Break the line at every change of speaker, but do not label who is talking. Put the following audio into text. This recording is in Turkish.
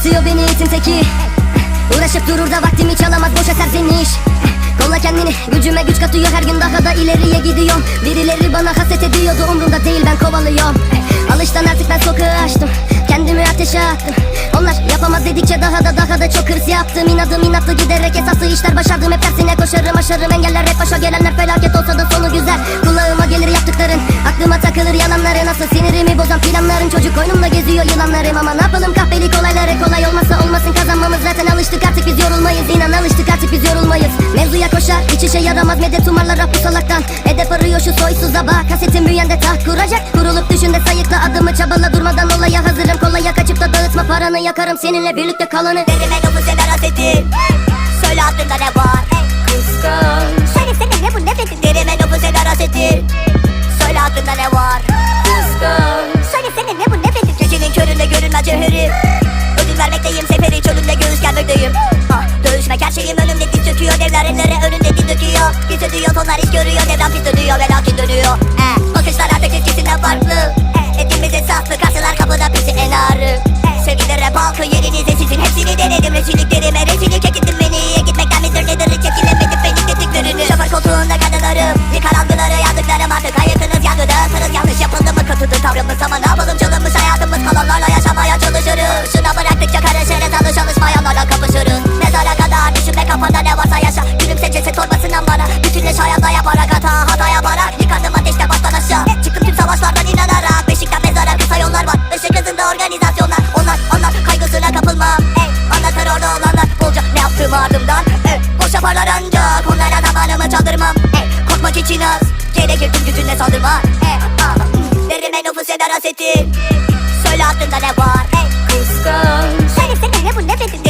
Acıtıyor beni itin teki. Uğraşıp durur da vaktimi çalamaz boşa serzeniş Kolla kendini gücüme güç katıyor her gün daha da ileriye gidiyorum. Birileri bana haset ediyordu umrumda değil ben kovalıyorum. Alıştan artık ben sokağı açtım Kendimi ateşe attım. Onlar yapamaz dedikçe daha da daha da çok hırs yaptım. İnadım inatlı giderek esaslı işler başardım. Hep tersine koşarım aşarım engeller hep başa gelenler felaket olsa da sonu güzel. Kulağıma gelir yaptıkların aklıma takılır yalanları Nasıl sinirimi bozan planların çocuk oyunumda geziyor yılanlarım Ama ne yapalım? Kahpelik olayları kolay olmasa olmasın. Kazanmamız Zaten alıştık. Artık biz yorulmayız. İnan alıştık. Artık biz yorulmayız. Mevzuya koşar hiç işe yaramaz. Medet umarlar bu salaktan. Hedef arıyor şu soysuza bak. Kasetin büyüyende taht kuracak. Kurulup düşünde sayıkla adımı çabala. Durmadan olaya hazırım. Kolaya kaçıp da dağıtma paranı yakarım. Seninle birlikte kalanı.
Derime nüfus eder haseti Dövüşmek her şeyim önümde diz döküyor Devler ellere önünde diz döküyor. Diz ödüyor tonlar iş görüyor. Devran pis dönüyor ve lakin dönüyor Yaptığım ardımdan Ey boş yaparlar ancak Onlara zamanımı çaldırmam. Ey korkmak için az Gerekir tüm gücünle saldırma. Hmm. Derime nüfus eder hasetin Söyle aklında ne var? Ey
Kıskanç.
Söylesene ne bu ne dedin